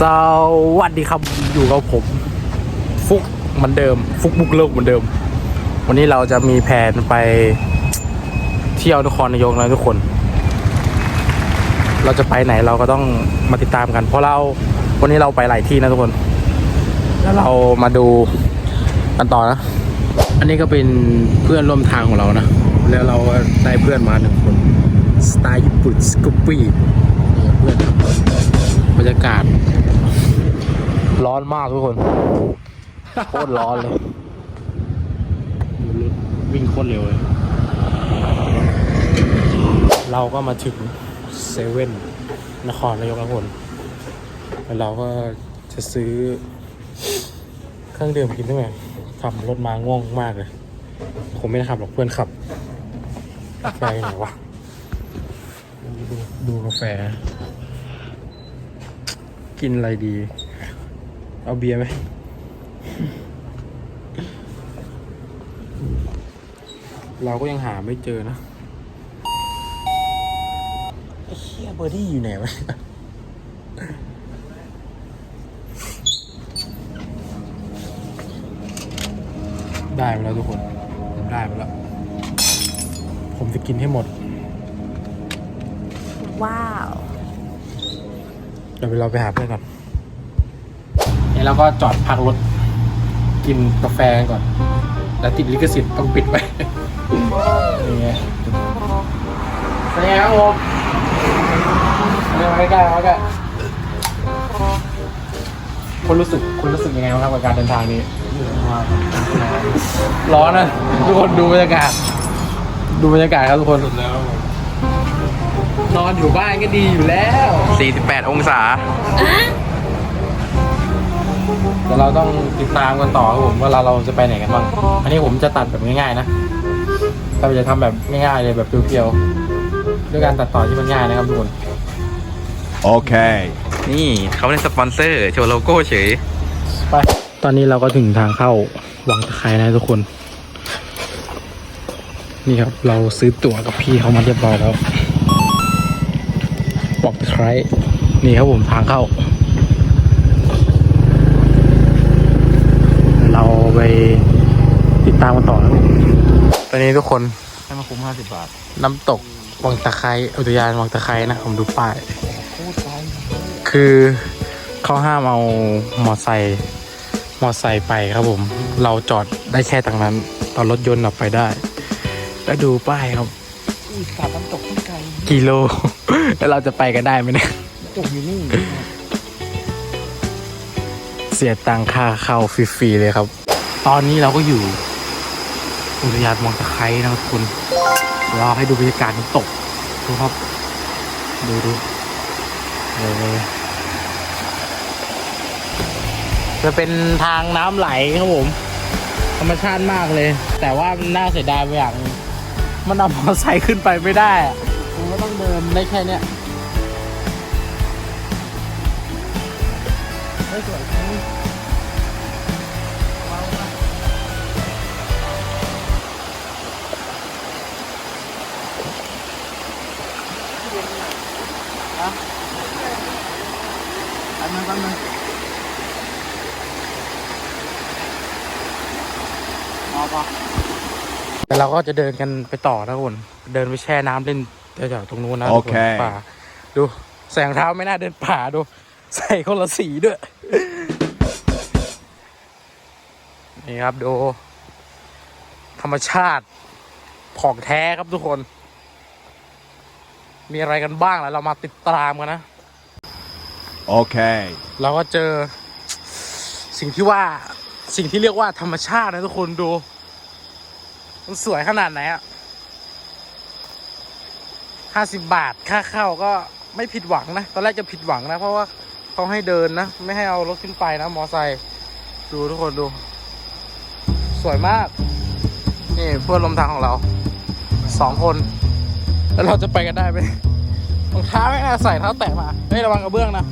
สวัสดีครับอยู่กับผม ฟุกเหมือนเดิม ฟุกบุกโลกเหมือนเดิม วันนี้เราจะมีแผนไปเที่ยวนครนายกนะทุกคน เราจะไปไหนเราก็ต้องมาติดตามกัน เพราะเราวันนี้เราไปหลายที่นะทุกคน แล้วเรามาดูกันต่อนะ อันนี้ก็เป็นเพื่อนร่วมทางของเรานะ แล้วเราก็ได้เพื่อนมาหนึ่งคนสไตล์ญี่ปุ่นสกูปปี้นี่เพื่อนบรรยากาศ ร้อนมากทุกคน โคตรร้อนเลยรถวิ่งโคตรเร็วเลย เราก็มาถึงเซเว่นนครนายกแล้วคนแล้วเราก็จะซื้อ เครื่องดื่มกินด้วยขับรถมาง่วงมากเลย ผมไม่ได้ขับหรอกเพื่อนขับกาแฟอยู่ไหนวะดูดูกาแฟ กินอะไรดี เอาเบียร์ไหมเราก็ยังหาไม่เจอนะไอ้เฮียเบอร์ดี้อยู่ไหนวะได้มาแล้วทุกคนผมได้มาแล้ว ผมจะกินให้หมด ว้าว เดี๋ยวเราไปหาเพื่อนก่อน นี่เราก็จอดพักรถกินกาแฟกันก่อน แล้วติดลิขสิทธิ์ต้องปิดไว้นี่ไงเป็นไงครับผมเรียกมาใกล้ๆมาใกล้คุณรู้สึกคุณรู้สึกยังไงบ้างครับกับการเดินทางนี้ ร้อนนะทุกคนดูบรรยากาศ ดูบรรยากาศครับทุกคนนอนอยู่บ้านก็ดีอยู่แล้ว 48 องศา เดี๋ยวเราต้องติดตามกันต่อครับผมว่าเราเราจะไปไหนกันบ้าง อันนี้ผมจะตัดแบบง่ายๆนะเราจะทำแบบง่ายๆเลยแบบเพียวๆด้วยการตัดต่อที่มันง่ายนะครับทุกคน Okay. นี่เขาเป็นสปอนเซอร์โชว์โลโก้เฉยไปตอนนี้เราก็ถึงทางเข้าวังตะไคร้นะทุกคน นี่ครับเราซื้อตั๋วกับพี่เขามาเรียบร้อยแล้ววังตะไคร้นี่ครับผมทางเข้า เราไป ติดตามกันต่อนะตอนนี้ทุกคนให้มาคุ้มห้าสิบบาท น้ำตกวังตะไคร้อุทยานวังตะไคร้นะ ผมดูป้าย คือเขาห้ามเอามอไซค์มอไซค์ไปครับผม เราจอดได้แค่ตรงนั้นตอนรถยนต์ออกไปได้ แล้วดูป้ายครับตัดน้ำตกที่ไกลกิโล แล้วเราจะไปกันได้ไหมเนี่ยตกอยู่นี่ เสียตังค่าเข้าฟรีๆเลยครับ ตอนนี้เราก็อยู่ อุทยานวังตะไคร้นะครับคุณรอให้ดูบรรยากาศน้ำตกดูครับ ดูดูเออจะเป็นทางน้ำไหลครับผม ธรรมชาติมากเลย แต่ว่ามันน่าเสียดายไปอย่างมันเอามอเตอร์ไซค์ขึ้นไปไม่ได้อะมันก็ต้องเดินได้แค่เนี้ยเฮ้ยสวยจัง นนั้นอันนั้นพอพอแต่เราก็จะเดินกันไปต่อนะคุณเดินไปแช่น้ำเล่นแถวๆตรงนู้นนะทุกโอเคนป่า ดูแสงเท้าไม่น่าเดินป่าดู ใส่คนละสีด้วย นี่ครับดู ธรรมชาติของแท้ครับทุกคน มีอะไรกันบ้างแล้วเรามาติดตามกันนะ Okay. เราก็เจอสิ่งที่ว่าสิ่งที่เรียกว่าธรรมชาตินะทุกคนดู มันสวยขนาดไหนอะห้าสิบบาทค่าเข้าก็ไม่ผิดหวังนะ ตอนแรกจะผิดหวังนะ เพราะว่าเขาให้เดินนะ ไม่ให้เอารถขึ้นไปนะ มอไซค์ดูทุกคนดู สวยมาก นี่เพื่อนลมทางของเราสองคน แล้วเราจะไปกันได้ไหมรองเท้าไม่น่าใส่เท้าแตะมาเฮ้ยระวังกระเบื้องนะ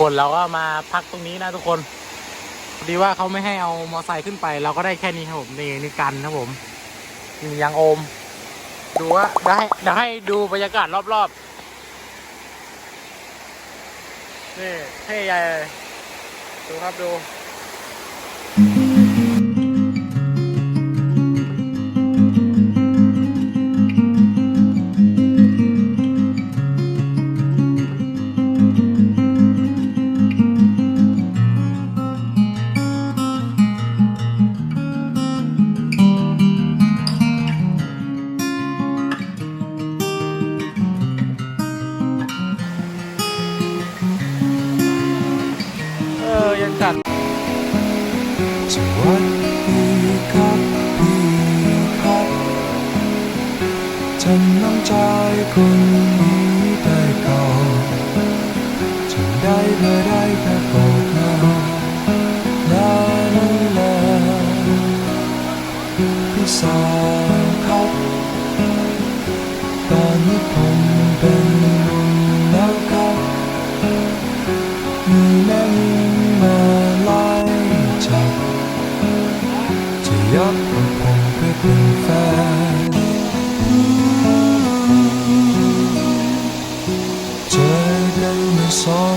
คนเราก็มาพักตรงนี้นะทุกคนดีว่าเขาไม่ให้เอามอเตอร์ไซค์ขึ้นไป เราก็ได้แค่นี้ครับผมนี่นี่กันครับผมนี่ยังโอม ดูว่าเดี๋ยวให้เดี๋ยวให้ดูบรรยากาศรอบๆนี่เท่ใหญ่เลยดูครับดู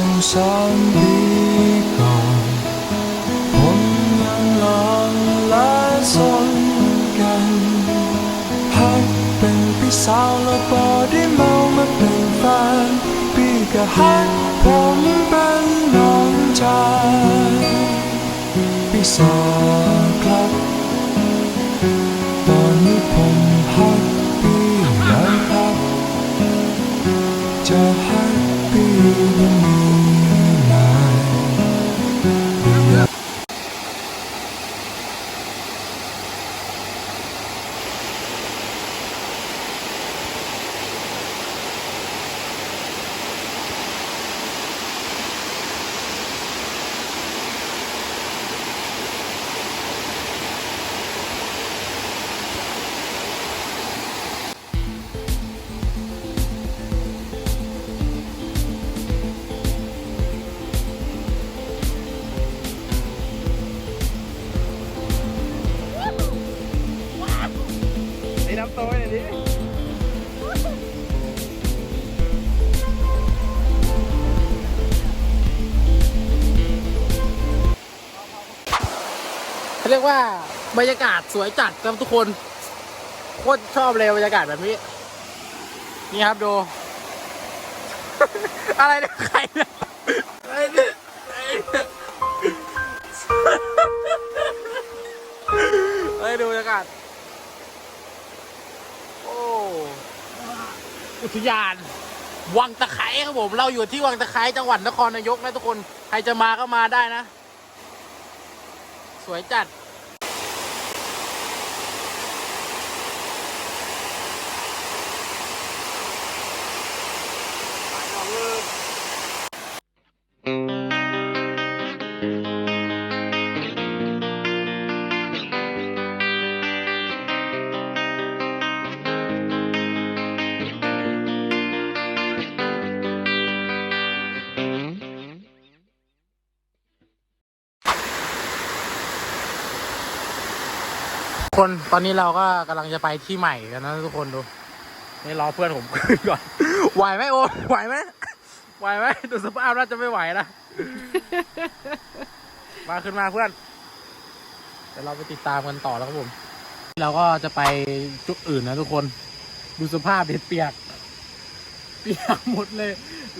องสามปีก่อนผมยังหลังและสนกันหักเป็นพี่สาวแล้วพอได้เมามาเป็นแฟนพี่ก็หักผมเป็นน้องชายพี่สาวครับ ตอนนี้ผมฮักปี้แล้วครับจะฮักปี้ยังมี ยกว่าบรรยากาศสวยจัดครับทุกคน โคตรชอบเลยบรรยากาศแบบนี้ นี่ครับดู อะไรเนี่ยใครเนี่ยอะไรเนี่ยเฮ้ยดูบรรยากาศ โอ้อุทยาน วังตะไคร้ครับผม เราอยู่ที่วังตะไคร้จังหวัดนครนายกนะทุกคน ใครจะมาก็มาได้นะ สวยจัด คนตอนนี้เราก็กำลังจะไปที่ใหม่กันนะทุกคนดู นี่รอเพื่อนผมขึ้นก่อน ไหวไหมโอมไหวไหมไหวไหมดูสภาพน่าจะไม่ไหวนะมาขึ้นมาเพื่อนเดี๋ยวเราไปติดตามกันต่อแล้วครับผมเราก็จะไปจุดอื่นนะทุกคน ดูสภาพเด็ดเปียก เปียกหมดเลย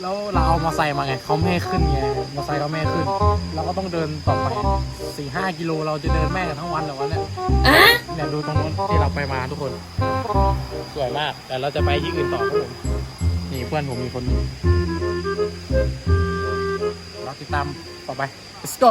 แล้วเราเอามาใส่มาไงเขาไม่ให้ขึ้นไงมาใส่เขาไม่ให้ขึ้น เราก็ต้องเดินต่อไปสี่ห้ากิโลเราจะเดินแม่งกันทั้งวันเหรอวะเนี่ย เนี่ยดูตรงนู้นที่เราไปมาทุกคน สวยมาก แต่เราจะไปที่อื่นต่อครับผมนี่เพื่อนผมมีคนหนึงเราติดตามต่อไป let's go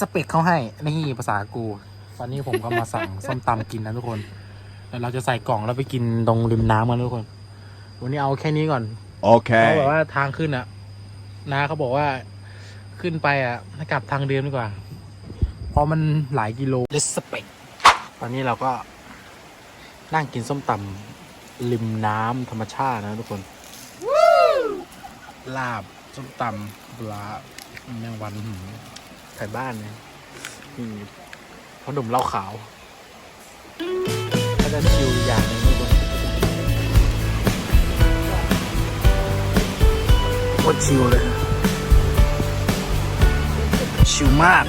สเปกเขาให้ นี่ภาษากู ตอนนี้ผมก็มาสั่ง ส้มตำกินนะทุกคนแล้วเราจะใส่กล่องแล้วไปกินตรงริมน้ำกันทุกคน วันนี้เอาแค่นี้ก่อนเพราะแบบ Okay. ว่าทางขึ้นอะนาเขาบอกว่าขึ้นไปอะให้กลับทางเดิมดีกว่า เพราะมันหลายกิโลเลสเปกตอนนี้เราก็นั่งกินส้มตำริมน้ำธรรมชาตินะทุกคน ลาบ ส้มตำปลาแมงวันหืม ไข่บ้านเนี่ยนี่ขนมเล่าขาวก็จะชิลอย่างหนึงทุกคนโคตรชิลเลย ชิลมาก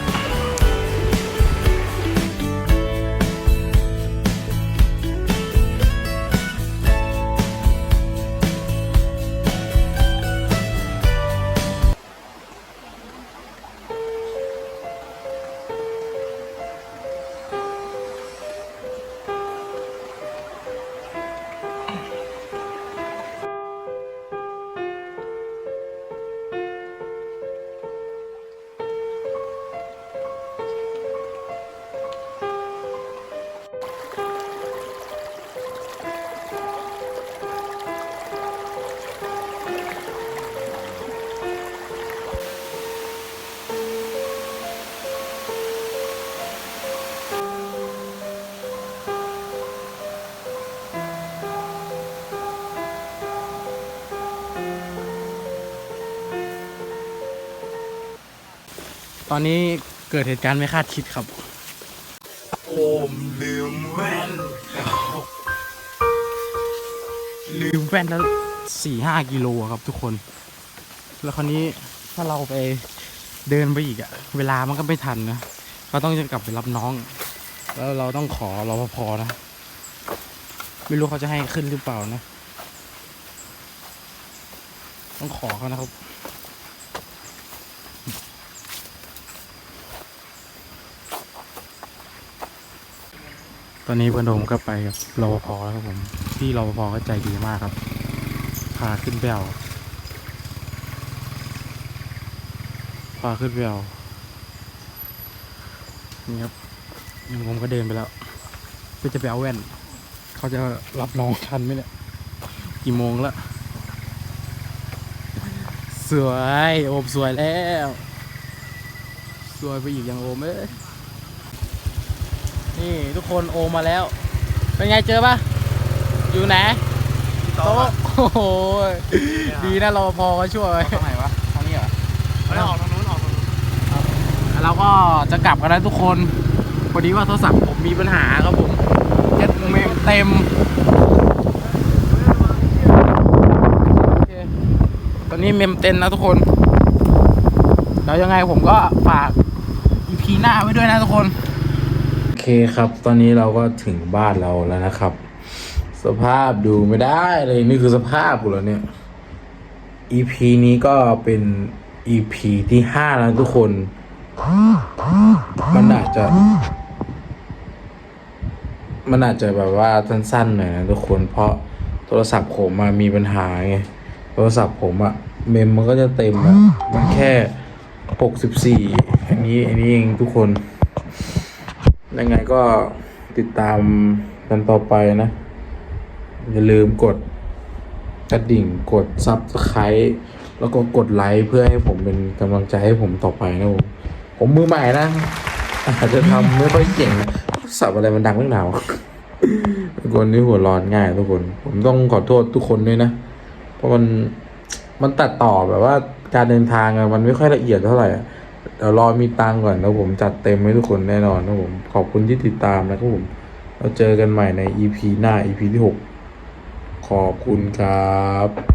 อนนี้เกิดเหตุการณ์ไม่คาดคิดครับโอมลืมแว่น ลืมแว่นแล้วสี่ห้ากิโลครับทุกคน แล้วคราวนี้ถ้าเราไปเดินไปอีกอะเวลามันก็ไม่ทันนะเราต้องจะกลับไปรับน้อง แล้วเราต้องขอรปภนะ ไม่รู้เขาจะให้ขึ้นหรือเปล่านะ ต้องขอเขานะครับ ตอนนี้เพื่อนผมก็ไปกับรปภแล้วครับผมพี่รปภก็ใจดีมากครับ พาขึ้นไปเอาพาขึ้นไปเอานี่ครับยังผมก็เดินไปแล้วเพื่อจะไปเอาแว่น เขาจะรับน้องทันไหมเนี่ยกี่โมงล้วสวยโอมสวยแล้ว สวยไปอีกย่างโอมเอ้ย นี่ทุกคนโอมมาแล้ว เป็นไงเจอปะอยู่ไหนโต๊ะโอ้โหดีนะรอพอเขาช่วยไว้ตรงไหนวะทางนี้เหรอไม่ออกทางนู้นออกทางนู้นเราก็จะกลับกันแล้วทุกคนพอดีว่าโทรศัพท์ผมมีปัญหาครับผมเจ็ดเมมเต็มโอเคตอนนี้เมมเต็มนะทุกคนเดี๋ยวยังไงผมก็ฝาก EP หน้าไว้ด้วยนะทุกคนโอ เคครับ ตอนนี้เราก็ถึงบ้านเราแล้วนะครับ สภาพดูไม่ได้เลยนี่คือสภาพกูแล้วเนี่ย EP นี้ก็เป็น EP ที่ห้าแล้วทุกคน มันอาจจะ มันอาจจะแบบว่าสั้นๆหน่อยนะทุกคนเพราะโทรศัพท์ผมมามีปัญหาไงโทรศัพท์ผมอะเมมมันก็จะเต็มอะมันแค่หกสิบสี่อันนี้อันนี้เองทุกคน ยังไงก็ติดตามกันต่อไปนะ อย่าลืมกดกระดิ่งกดซับสไครต์แล้วก็กดไลค์เพื่อให้ผมเป็นกำลังใจให้ผมต่อไปนะผมผมมือใหม่นะ อาจจะทำไม่ค่อยเก่งนะสับอะไรมันดังเรื่องหนาวเป็นคนที่หัวร้อนง่ายทุกคน ผมต้องขอโทษทุกคนด้วยนะ เพราะมันมันตัดต่อแบบว่าการเดินทางอะมันไม่ค่อยละเอียดเท่าไหร่ ดี๋ยวรอมีตังก่อนแล้วผมจัดเต็มให้ทุกคนแน่นอนนะผมขอบคุณที่ติดตามนะครับผมเราเจอกันใหม่ใน EP หน้า EP ที่ 6 ขอบคุณครับ